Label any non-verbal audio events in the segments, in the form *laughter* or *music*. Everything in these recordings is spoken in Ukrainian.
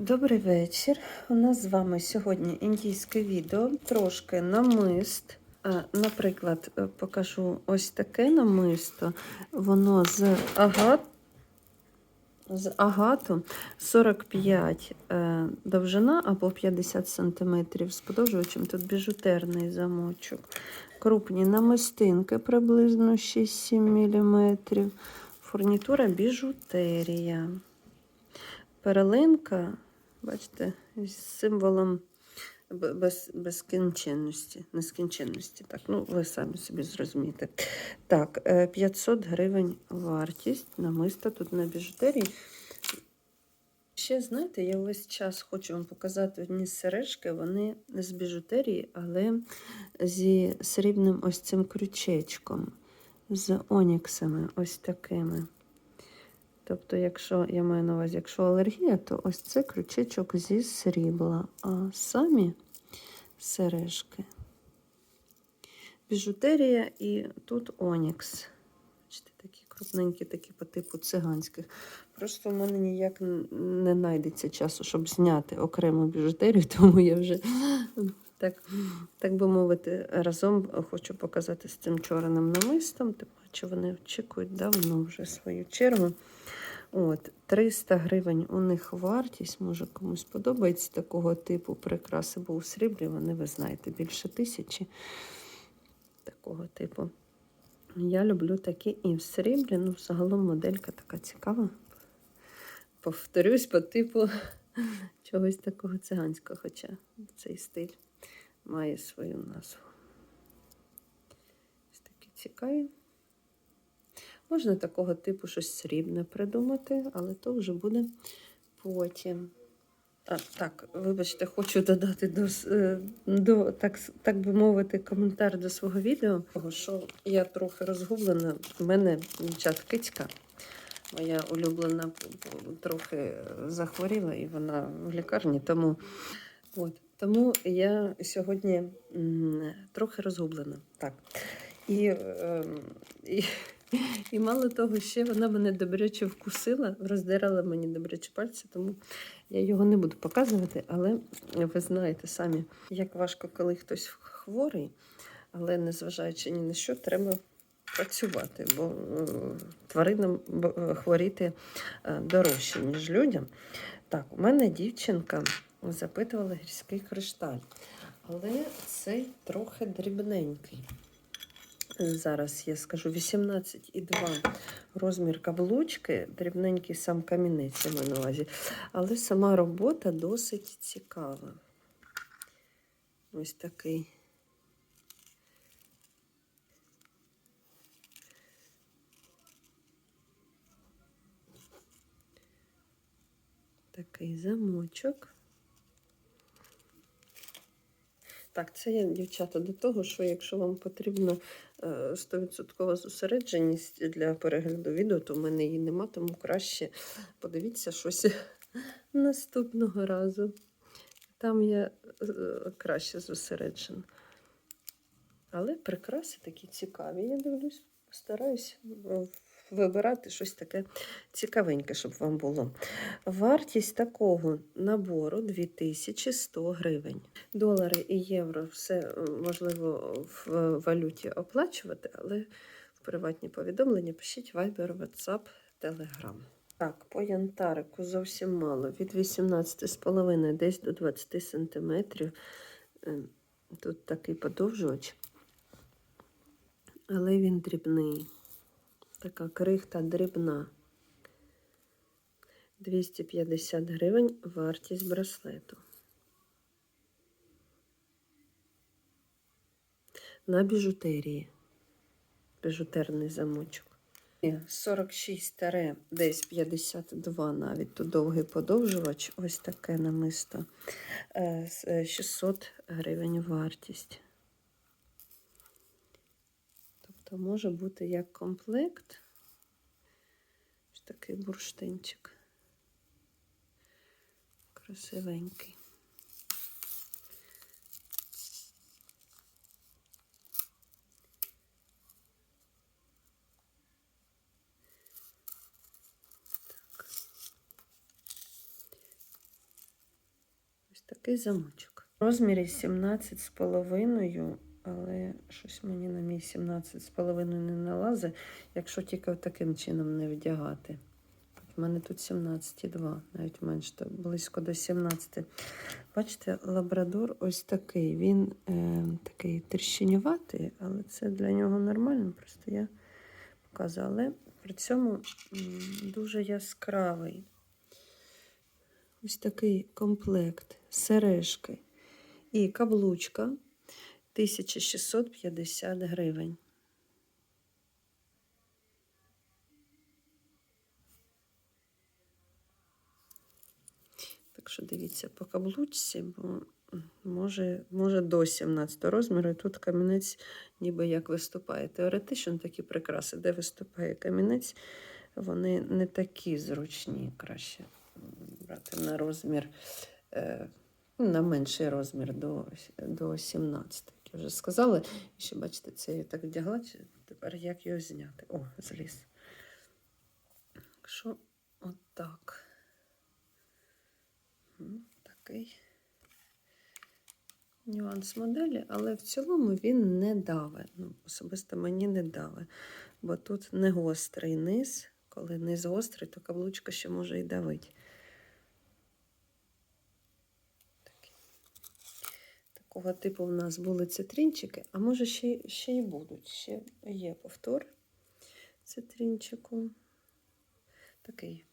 Добрий вечір. У нас з вами сьогодні індійське відео, трошки намист. Е, Наприклад, е, покажу ось таке намисто. Воно з агат, з агату 45 е, довжина або 50 см з подовжувачем. Тут біжутерний замочок. Крупні намистинки приблизно 6-7 мм. Фурнітура біжутерія. Перлинка, бачите, з символом без, безкінченності, нескінченності. Так, ну ви самі собі зрозумієте. Так, е, 500 гривень вартість намиста тут на біжутерії. Ще, знаєте, я весь час хочу вам показати одні сережки, вони з біжутерії, але зі срібним ось цим крючечком, з оніксами ось такими. Тобто, якщо я маю на увазі, якщо алергія, то ось це крючечок зі срібла, а самі сережки. Біжутерія і тут онікс. Бачите, такі крупненькі, такі по типу циганських. Просто в мене ніяк не знайдеться часу, щоб зняти окрему біжутерію, *laughs* тому я вже так, так би мовити, разом хочу показати з цим чорним намистом. Тим паче вони очікують давно вже свою чергу. От, 300 гривень у них вартість, може комусь подобається такого типу прикраси, бо у сріблі вони, ви знаєте, більше тисячі такого типу. Я люблю такі і в сріблі, ну, загалом моделька така цікава. Повторюсь, по типу *laughs* чогось такого циганського, хоча цей стиль має свою назву. Ось такі цікаві. Можна такого типу щось срібне придумати, але то вже буде потім. А, так, вибачте, хочу додати до, е, до так, так би мовити, коментар до свого відео, що я трохи розгублена. У мене чат кицька, моя улюблена, трохи захворіла, і вона в лікарні. Тому, от, тому я сьогодні трохи розгублена. Так. І, ем, і, і мало того, ще вона мене добряче вкусила, роздирала мені добряче пальці, тому я його не буду показувати, але ви знаєте самі, як важко, коли хтось хворий, але незважаючи ні на що, треба працювати, бо е, тваринам е, хворіти е, дорожче, ніж людям. Так, у мене дівчинка запитувала гірський кришталь, але цей трохи дрібненький. Зараз я скажу 18,2 розмір каблучки, дрібненький сам камінець я маю на увазі. Але сама робота досить цікава. Ось такий. Такий замочок. Так, це я, дівчата, до того, що якщо вам потрібно е, 100% зосередженість для перегляду відео, то в мене її нема, тому краще подивіться щось *laughs* наступного разу. Там я е, краще зосереджена. Але прикраси такі цікаві. Я дивлюсь, стараюсь е, вибирати щось таке цікавеньке, щоб вам було. Вартість такого набору 2100 гривень. Долари і євро все е, можливо в валюті оплачувати, але в приватні повідомлення пишіть Viber, WhatsApp, Telegram. Так, по янтарику зовсім мало. Від 18,5 десь до 20 см. Тут такий подовжувач, але він дрібний. Така крихта дрібна. 250 гривень вартість браслету. На біжутерії. Біжутерний замочок. 46 таре, десь 52 навіть тут довгий подовжувач. Ось таке намисто. Е, з- е, 600 гривень вартість. Тобто може бути як комплект. Ось такий бурштинчик. Красивенький. Такий замочок. В розмірі 17,5, але щось мені на мій 17,5 не налазить, якщо тільки таким чином не вдягати. У мене тут 17,2, навіть менше, то близько до 17. Бачите, лабрадор ось такий. Він е, такий тріщинюватий, але це для нього нормально. Просто я показую. Але при цьому дуже яскравий. Ось такий комплект, сережки і каблучка 1650 гривень. Так що дивіться по каблучці, бо може, може до 17 розміру. І тут камінець ніби як виступає. Теоретично такі прикраси, де виступає камінець, вони не такі зручні. Краще брати на розмір, е, ну, на менший розмір до, до 17. Вже сказала. І ще бачите, це я так вдягла. Тепер як його зняти? О, зліз. Так що, отак. Такий нюанс моделі, але в цілому він не даве. Ну, особисто мені не даве, бо тут не гострий низ. Коли низ гострий, то каблучка ще може і давить. Такого типу в нас були цитринчики, а може ще, ще й будуть. Ще є повтор цитринчику. Такий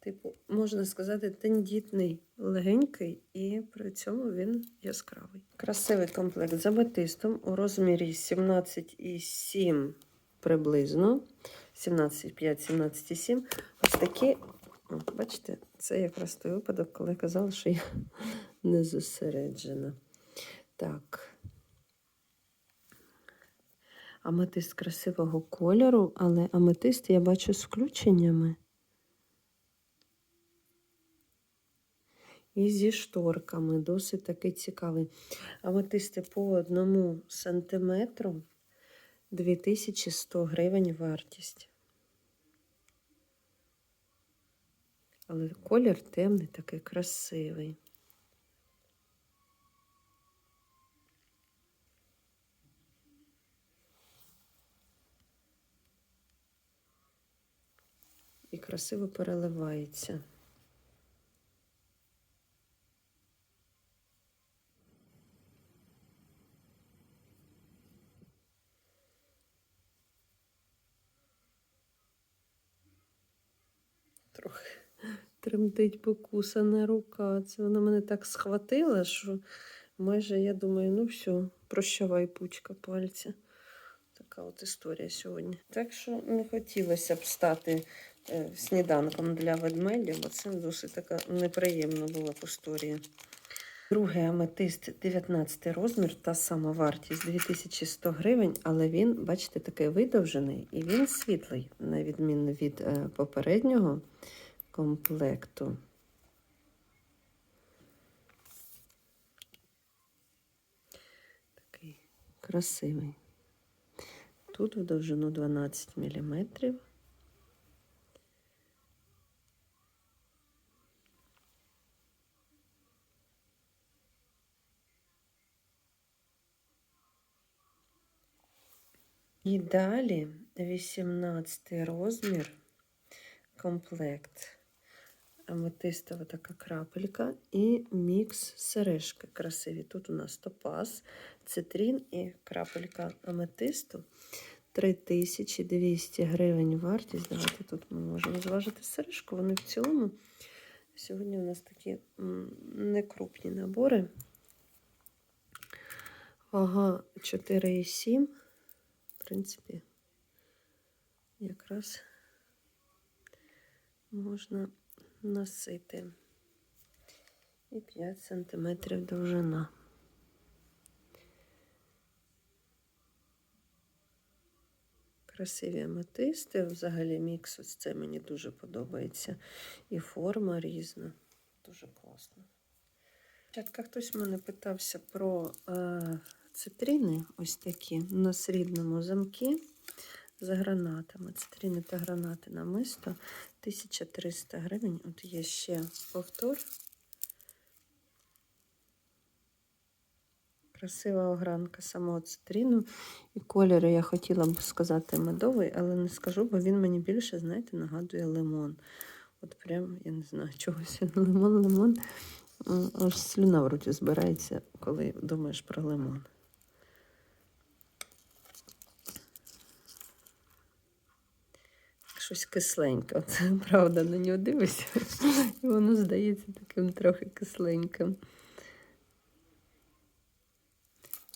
типу, можна сказати, тендітний, легенький, і при цьому він яскравий. Красивий комплект з аметистом у розмірі 17,7 приблизно. 17,5, 17,7. Ось такі, бачите, це якраз той випадок, коли я казала, що я *laughs* не зосереджена. Так. Аметист красивого кольору, але аметист я бачу з включеннями. І зі шторками, досить такий цікавий. Аметисти по одному сантиметру 2100 гривень вартість. Але колір темний, такий красивий. І красиво переливається. Трохи тремтить покусана рука. Це вона мене так схватила, що майже я думаю, ну все, прощавай пучка пальця. Така от історія сьогодні. Так що не хотілося б стати сніданком для ведмедів, бо це досить така неприємна була б історія. Другий аметист 19 розмір, та сама вартість 2100 гривень, але він, бачите, такий видовжений і він світлий, на відміну від е, попереднього комплекту. Такий красивий. Тут в довжину 12 мм. І далі 18 розмір, комплект. Аметистова така крапелька і мікс сережки красиві. Тут у нас топаз, цитрін і крапелька аметисту. 3200 гривень вартість. Давайте тут ми можемо зважити сережку. Вони в цілому. Сьогодні у нас такі некрупні набори. Вага 4,7. Принципі, якраз можна носити. І 5 см довжина. Красиві аметисти. Взагалі мікс ось це мені дуже подобається. І форма різна. Дуже класно. Чатка хтось мене питався про е, цитрини, ось такі на срібному замкі з гранатами. Цитрини та гранати намисто 1300 гривень. От є ще повтор. Красива огранка самого цитрину. І кольори я хотіла б сказати медовий, але не скажу, бо він мені більше, знаєте, нагадує лимон. От прям, я не знаю, *laughs* чогось лимон, лимон. Аж слюна в роті збирається, коли думаєш про лимон. Щось кисленьке. *laughs* От, правда, на нього дивишся, і воно здається таким трохи кисленьким.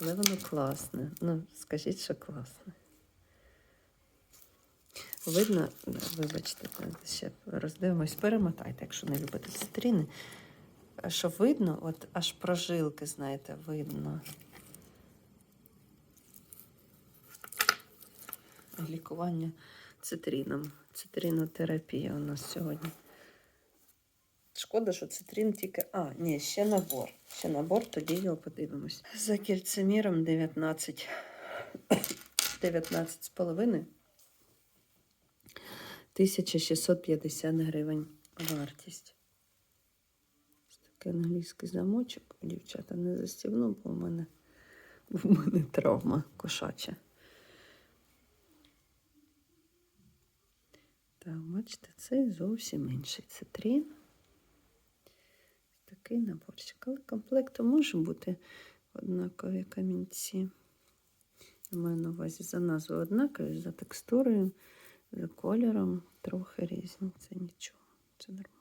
Але воно класне. Ну, скажіть, що класне. Видно, вибачте, ще роздивимось, перемотайте, якщо не любите цитрини. Що видно, от аж прожилки, знаєте, видно. Лікування цитрином. Цитринотерапія у нас сьогодні. Шкода, що цитрин тільки. А, ні, ще набор. Ще набор, тоді його подивимось. За кільцеміром 19. 19 з половиною. 1650 гривень вартість. Такий англійський замочок. Дівчата не застібну, бо в мене, в мене травма кошача. Так, бачите, це зовсім інший цитрін. Такий наборчик. Але комплектом може бути однакові камінці. Я маю на увазі за назвою однакові, за текстурою, за кольором трохи різні. Це нічого, це нормально.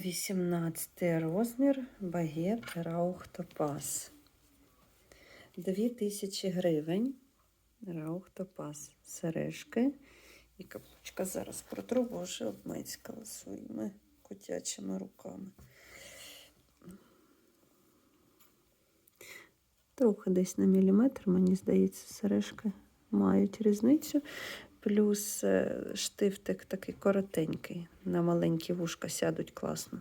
Вісімнадцятий розмір багет Раухтопас. 2000 гривень. Раух топаз, сережки. І капучка зараз протрубу вже обмицькала своїми котячими руками. Трохи десь на міліметр, мені здається, сережки мають різницю. Плюс е, штифтик такий коротенький, на маленькі вушка сядуть класно.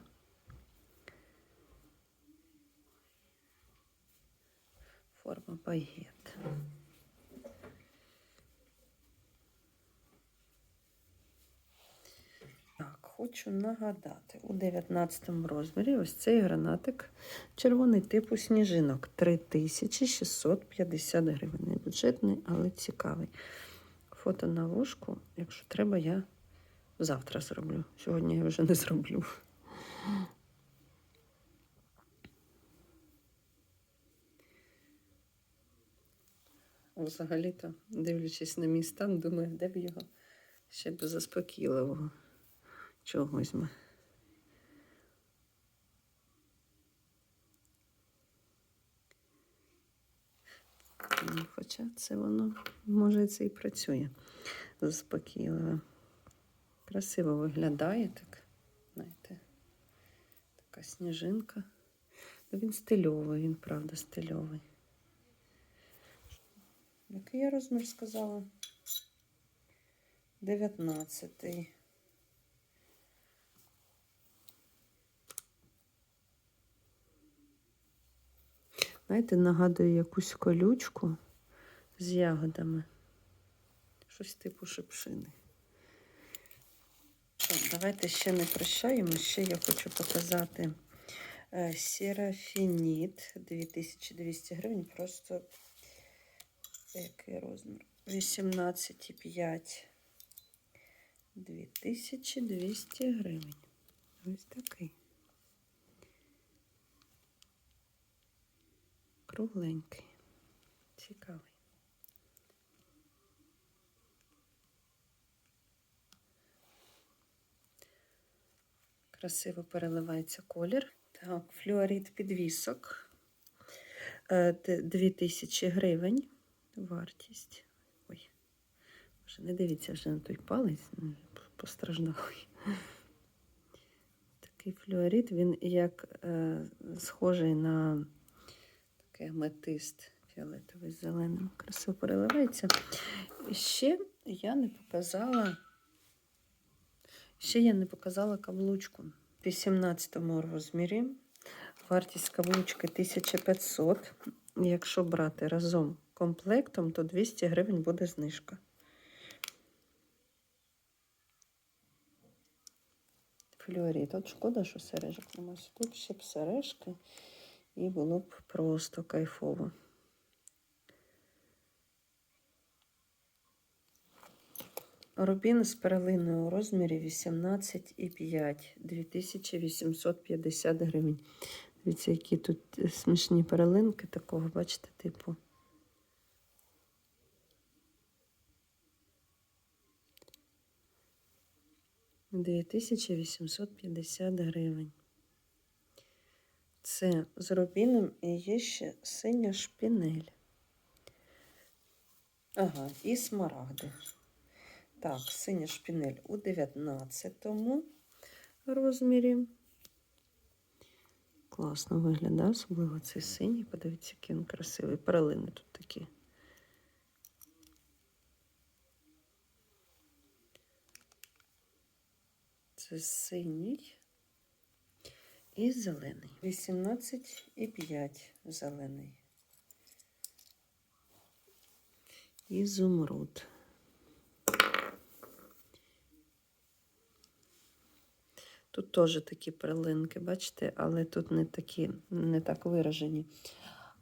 Форма багет. Так, хочу нагадати, у 19 розмірі ось цей гранатик червоний типу сніжинок 3650 гривень. Не бюджетний, але цікавий. Фото на вушку, якщо треба, я завтра зроблю. Сьогодні я вже не зроблю. Взагалі-то, дивлячись на мій стан, думаю, де б його ще б заспокійливого чогось. ми. Ну, Хоча це воно, може, це і працює заспокійливо. Красиво виглядає так, знаєте, така сніжинка. Ну, він стильовий, він правда стильовий. Який я розмір сказала? 19. Знаєте, нагадує якусь колючку з ягодами. Щось типу шипшини. Так, давайте ще не прощаємо. Ще я хочу показати е, Серафініт 2200 гривень. Просто який розмір? 18,5. 2200 гривень. Ось такий. Кругленький. Цікавий. Красиво переливається колір. Так, флюорит підвісок. Е, д- 2000 гривень. Вартість. Ой. Вже не дивіться вже на той палець, ну, постраждалий. Такий флюорит, він як е, схожий на такий аметист фіолетовий з зеленим. Красиво переливається. І ще я не показала. Ще я не показала каблучку в 18 розмірі. Вартість каблучки 1500. Якщо брати разом комплектом, то 200 гривень буде знижка. флюорит. От шкода, що сережок немає. Тут ще б сережки, і було б просто кайфово. Рубін з перлиною у розмірі 18,5, 2850 гривень. Дивіться, які тут смішні перлинки такого, бачите, типу. Дві тисячі вісімсот п'ятдесят гривень. Це з рубіном і є ще синя шпінель. Ага, і смарагди. Так, синя шпінель у 19 розмірі. Класно виглядає, особливо цей синій. Подивіться, який він красивий. Перелини тут такі. Синій і зелений. 18,5 зелений. Ізумруд. Тут теж такі перлинки, бачите, але тут не такі, не так виражені.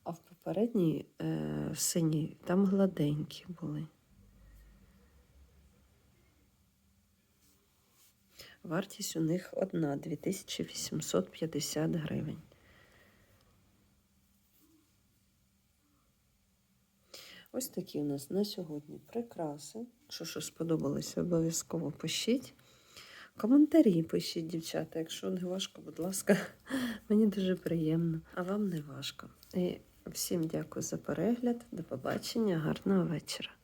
А в попередній е, синій там гладенькі були. Вартість у них одна 2850 гривень. Ось такі у нас на сьогодні прикраси. Якщо що сподобалося, обов'язково пишіть. Коментарі пишіть, дівчата. Якщо не важко, будь ласка, *laughs* мені дуже приємно, а вам не важко. І всім дякую за перегляд. До побачення, гарного вечора.